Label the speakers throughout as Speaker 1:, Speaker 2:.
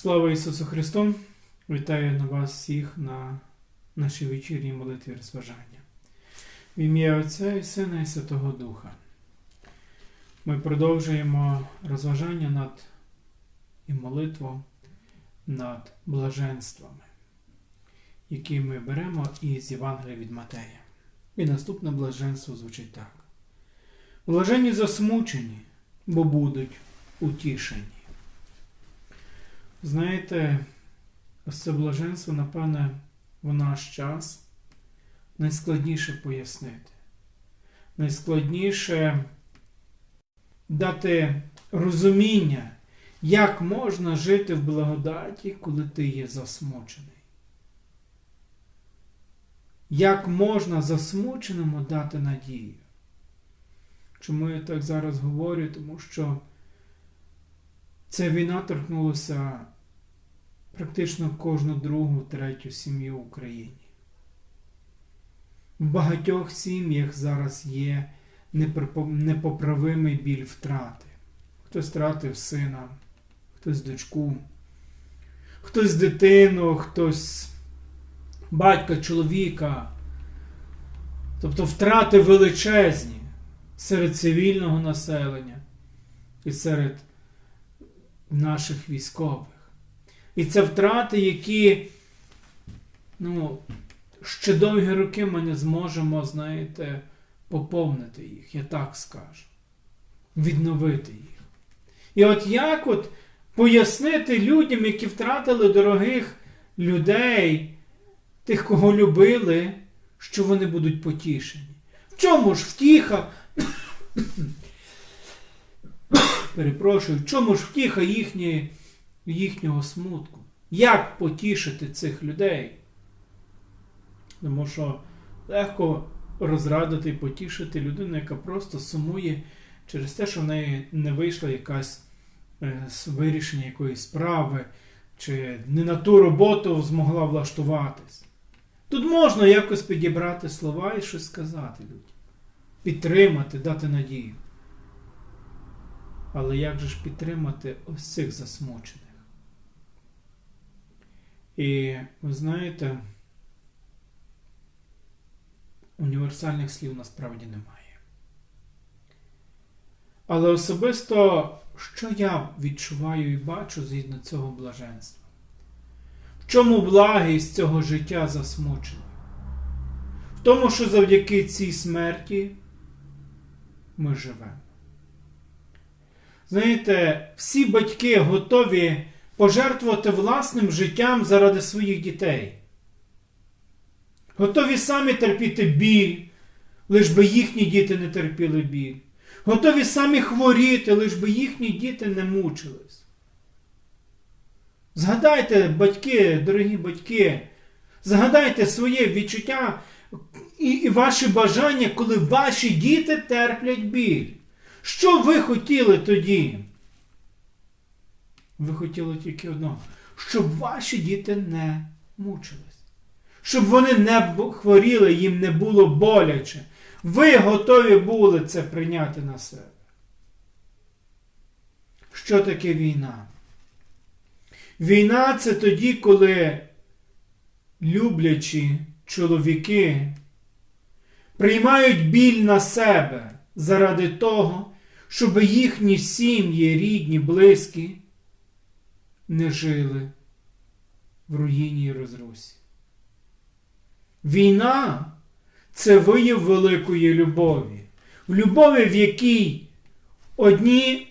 Speaker 1: Слава Ісусу Христу! Вітаю на вас всіх на нашій вечірній молитві розважання. В ім'я Отця і Сина і Святого Духа. Ми продовжуємо розважання над і молитву над блаженствами, які ми беремо із Євангелія від Матея. І наступне блаженство звучить так: Блаженні засмучені, бо будуть утішені. Знаєте, ось це блаженство, напевне, в наш час найскладніше пояснити. Найскладніше дати розуміння, як можна жити в благодаті, коли ти є засмучений. Як можна засмученому дати надію? Чому я так зараз говорю? Тому що ця війна торкнулася практично кожну другу, третю сім'ю в Україні. В багатьох сім'ях зараз є непоправимий біль втрати. Хтось втратив сина, хтось дочку, хтось дитину, хтось батька, чоловіка. Тобто втрати величезні серед цивільного населення і серед наших військових. І це втрати, які ну, ще довгі роки ми не зможемо, знаєте, поповнити їх, я так скажу. Відновити їх. І от як от пояснити людям, які втратили дорогих людей, тих, кого любили, що вони будуть потішені? В чому ж втіха? Перепрошую, в чому ж втіха їхньої, їхнього смутку? Як потішити цих людей? Тому що легко розрадити і потішити людину, яка просто сумує через те, що в неї не вийшла якась е, вирішення якоїсь справи, чи не на ту роботу змогла влаштуватись. Тут можна якось підібрати слова і щось сказати людям, підтримати, дати надію. Але як же ж підтримати ось цих засмучених? І ви знаєте, універсальних слів насправді немає. Але особисто, що я відчуваю і бачу згідно цього блаженства? В чому благість цього життя засмучених? В тому, що завдяки цій смерті ми живемо. Знаєте, всі батьки готові пожертвувати власним життям заради своїх дітей. Готові самі терпіти біль, лиш би їхні діти не терпіли біль. Готові самі хворіти, лиш би їхні діти не мучились. Згадайте, батьки, дорогі батьки, згадайте своє відчуття і, і ваші бажання, коли ваші діти терплять біль. Що ви хотіли тоді? Ви хотіли тільки одного, щоб ваші діти не мучились. Щоб вони не хворіли, їм не було боляче. Ви готові були це прийняти на себе. Що таке війна? Війна це тоді, коли люблячі чоловіки приймають біль на себе заради того, щоб їхні сім'ї, рідні, близькі не жили в руїні і розрусі. Війна це вияв великої любові, любові, в якій одні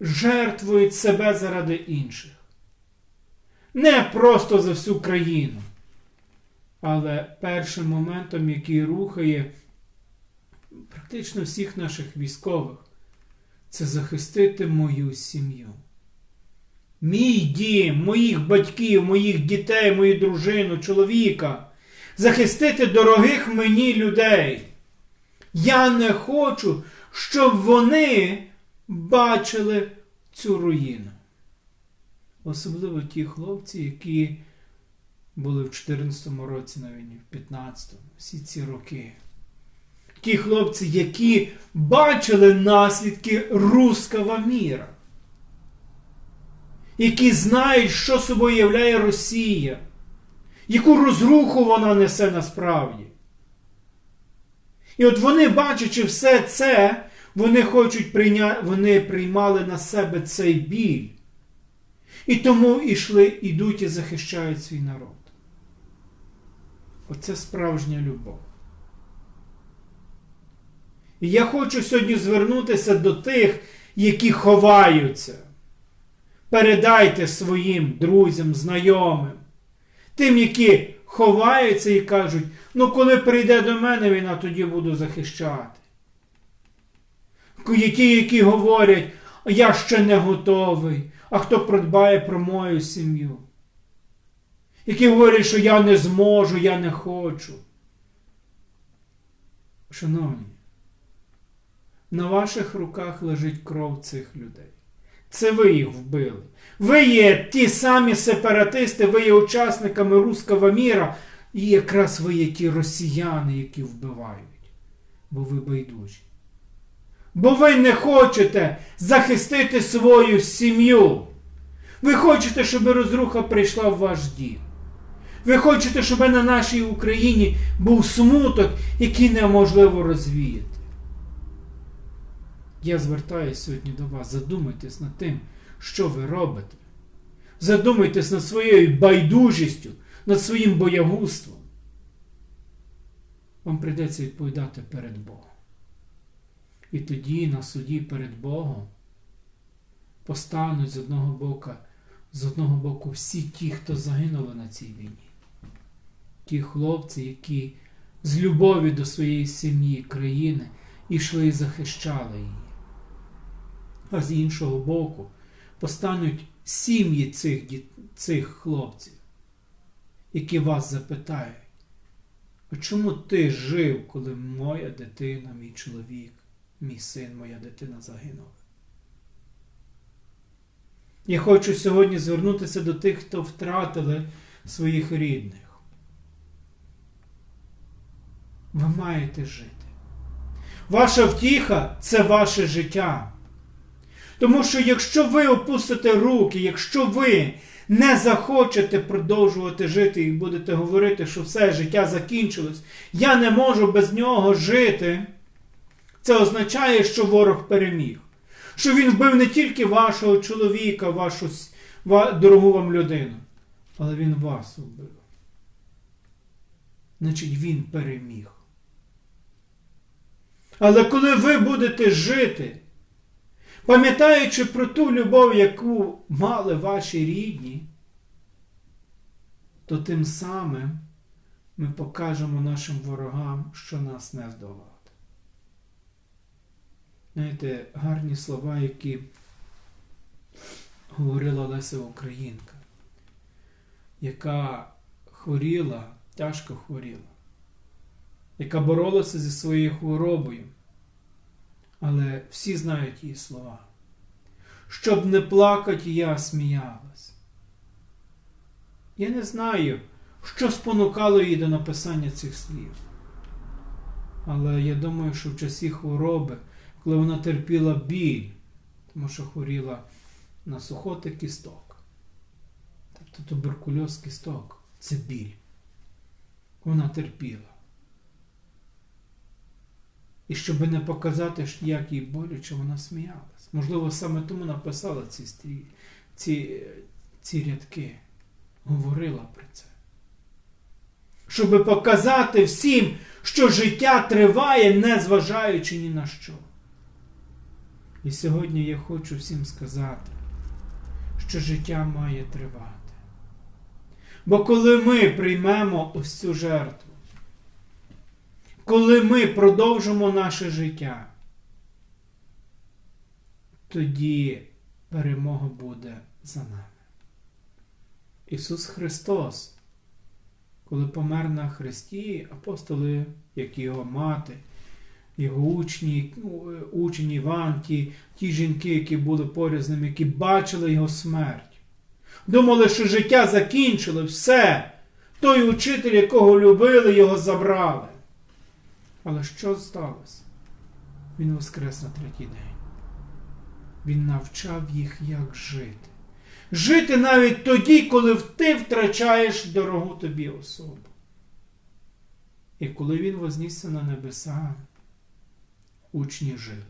Speaker 1: жертвують себе заради інших. Не просто за всю країну, але першим моментом, який рухає практично всіх наших військових, це захистити мою сім'ю. Мій дім, моїх батьків, моїх дітей, мою дружину, чоловіка. Захистити дорогих мені людей. Я не хочу, щоб вони бачили цю руїну. Особливо ті хлопці, які були в 14 році на війні, в 15-му, всі ці роки. Ті хлопці, які бачили наслідки руского міра. які знають, що собою являє Росія, яку розруху вона несе насправді. І от вони, бачачи все це, вони хочуть прийня... вони приймали на себе цей біль. І тому ішли, ідуть і захищають свій народ. Оце справжня любов. І я хочу сьогодні звернутися до тих, які ховаються. Передайте своїм друзям, знайомим, тим, які ховаються і кажуть, ну коли прийде до мене війна, тоді буду захищати. Ті, які говорять, я ще не готовий, а хто продбає про мою сім'ю. Які говорять, що я не зможу, я не хочу. Шановні, на ваших руках лежить кров цих людей. Це ви їх вбили. Ви є ті самі сепаратисти, ви є учасниками руского міра, і якраз ви є ті росіяни, які вбивають. Бо ви байдужі. Бо ви не хочете захистити свою сім'ю. Ви хочете, щоб розруха прийшла в ваш дім. Ви хочете, щоб на нашій Україні був смуток, який неможливо розвіяти. Я звертаюся сьогодні до вас. Задумайтесь над тим, що ви робите. Задумайтесь над своєю байдужістю, над своїм боягузтвом. Вам прийдеться відповідати перед Богом. І тоді на суді перед Богом постануть з одного боку, з одного боку всі ті, хто загинули на цій війні. Ті хлопці, які з любові до своєї сім'ї, країни йшли і захищали її. А з іншого боку, постануть сім'ї цих, цих хлопців, які вас запитають, а чому ти жив, коли моя дитина, мій чоловік, мій син, моя дитина загинули? Я хочу сьогодні звернутися до тих, хто втратили своїх рідних. Ви маєте жити. Ваша втіха це ваше життя. Тому що якщо ви опустите руки, якщо ви не захочете продовжувати жити і будете говорити, що все життя закінчилось, я не можу без нього жити, це означає, що ворог переміг. Що він вбив не тільки вашого чоловіка, вашу дорогу вам людину, але він вас вбив. Значить, він переміг. Але коли ви будете жити, пам'ятаючи про ту любов, яку мали ваші рідні, то тим самим ми покажемо нашим ворогам, що нас не здолати. Знаєте, гарні слова, які говорила Леся Українка, яка хворіла, тяжко хворіла яка боролася зі своєю хворобою. Але всі знають її слова. Щоб не плакати, я сміялась. Я не знаю, що спонукало її до написання цих слів. Але я думаю, що в часі хвороби, коли вона терпіла біль, тому що хворіла на сухоти кісток, тобто туберкульоз кісток це біль. Вона терпіла. І щоб не показати, як їй боляче, вона сміялась. Можливо, саме тому написала ці стрі, ці, ці рядки, говорила про це. Щоб показати всім, що життя триває, не зважаючи ні на що. І сьогодні я хочу всім сказати, що життя має тривати. Бо коли ми приймемо ось цю жертву, коли ми продовжимо наше життя, тоді перемога буде за нами. Ісус Христос, коли помер на Христі, апостоли, як його мати, його учні, ну, учні Іван, ті, жінки, які були поряд з ним, які бачили його смерть, думали, що життя закінчило, все. Той учитель, якого любили, його забрали. Але що сталося? Він воскрес на третій день. Він навчав їх, як жити. Жити навіть тоді, коли ти втрачаєш дорогу тобі особу. І коли він вознісся на небеса, учні жили.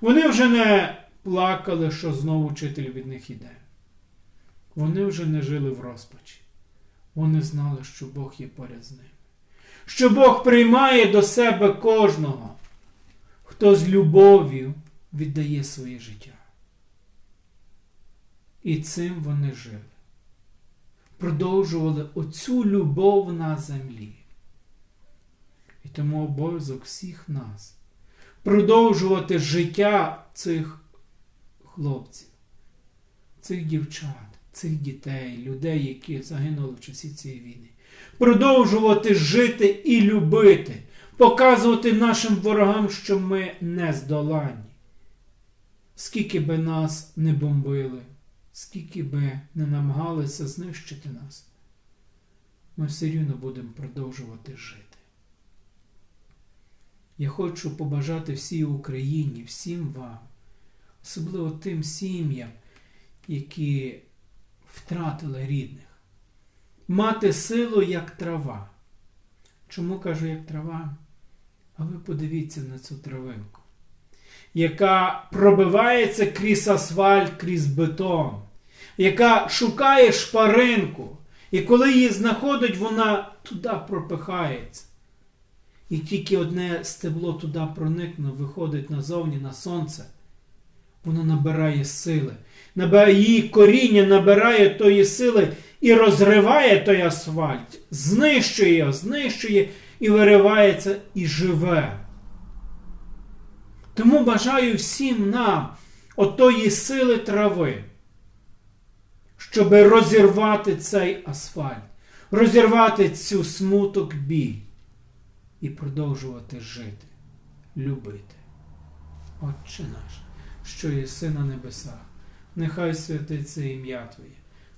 Speaker 1: Вони вже не плакали, що знову вчитель від них іде. Вони вже не жили в розпачі. Вони знали, що Бог є поряд з ними. Що Бог приймає до себе кожного, хто з любов'ю віддає своє життя. І цим вони жили. Продовжували оцю любов на землі. І тому обов'язок всіх нас продовжувати життя цих хлопців, цих дівчат, цих дітей, людей, які загинули в часі цієї війни. Продовжувати жити і любити, показувати нашим ворогам, що ми не здоланні. Скільки би нас не бомбили, скільки би не намагалися знищити нас, ми все рівно будемо продовжувати жити. Я хочу побажати всій Україні, всім вам, особливо тим сім'ям, які втратили рідних, мати силу як трава. Чому кажу як трава? А ви подивіться на цю травинку, яка пробивається крізь асфальт, крізь бетон, яка шукає шпаринку, і коли її знаходить, вона туди пропихається. І тільки одне стебло туди проникне, виходить назовні на сонце, воно набирає сили, її коріння, набирає тої сили і розриває той асфальт, знищує його, знищує і виривається і живе. Тому бажаю всім нам отої сили трави, щоб розірвати цей асфальт, розірвати цю смуток біль і продовжувати жити, любити. Отче наш, що єси на небесах, нехай святиться ім'я Твоє,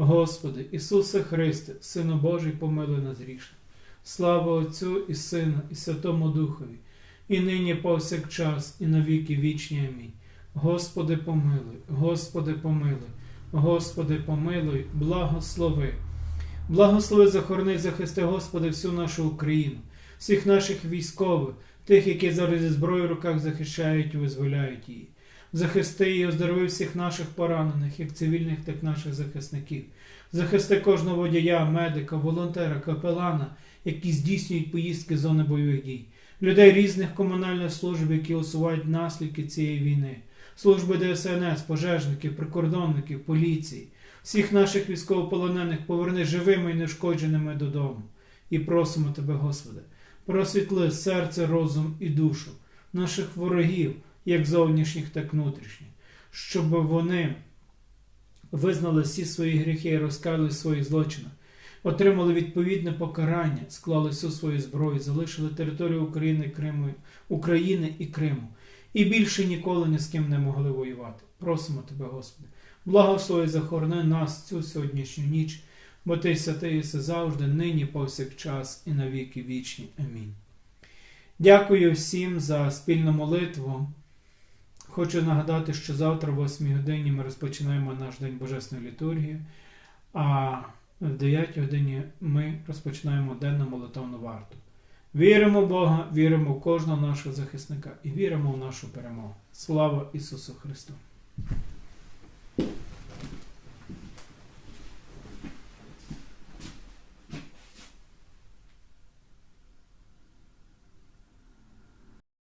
Speaker 1: Господи, Ісусе Христе, Сину Божий, помилуй нас грішне. Слава Отцю і Сину, і Святому Духові, і нині повсякчас, і на віки вічні. Амінь. Господи, помилуй, Господи, помилуй, Господи, помилуй, благослови. Благослови, захорони, захисти, Господи, всю нашу Україну, всіх наших військових, тих, які зараз зі зброєю в руках захищають і визволяють її. Захисти і оздорови всіх наших поранених, як цивільних, так і наших захисників. Захисти кожного водія, медика, волонтера, капелана, які здійснюють поїздки з зони бойових дій, людей різних комунальних служб, які усувають наслідки цієї війни, служби ДСНС, пожежників, прикордонників, поліції всіх наших військовополонених поверни живими і нешкодженими додому. І просимо Тебе, Господи, просвітли серце, розум і душу наших ворогів, як зовнішніх, так внутрішніх, щоб вони визнали всі свої гріхи і розкали свої злочини, отримали відповідне покарання, склали всю свою зброю, залишили територію України, Криму, України і Криму. І більше ніколи ні з ким не могли воювати. Просимо Тебе, Господи. Благослови захорони нас цю сьогоднішню ніч, бо ти святий завжди, нині, повсякчас, і на віки вічні. Амінь. Дякую всім за спільну молитву. Хочу нагадати, що завтра, о 8 годині, ми розпочинаємо наш День Божесної літургії, а в 9 годині ми розпочинаємо денну молитовну варту. Віримо в Бога, віримо в кожного нашого захисника і віримо в нашу перемогу. Слава Ісусу Христу!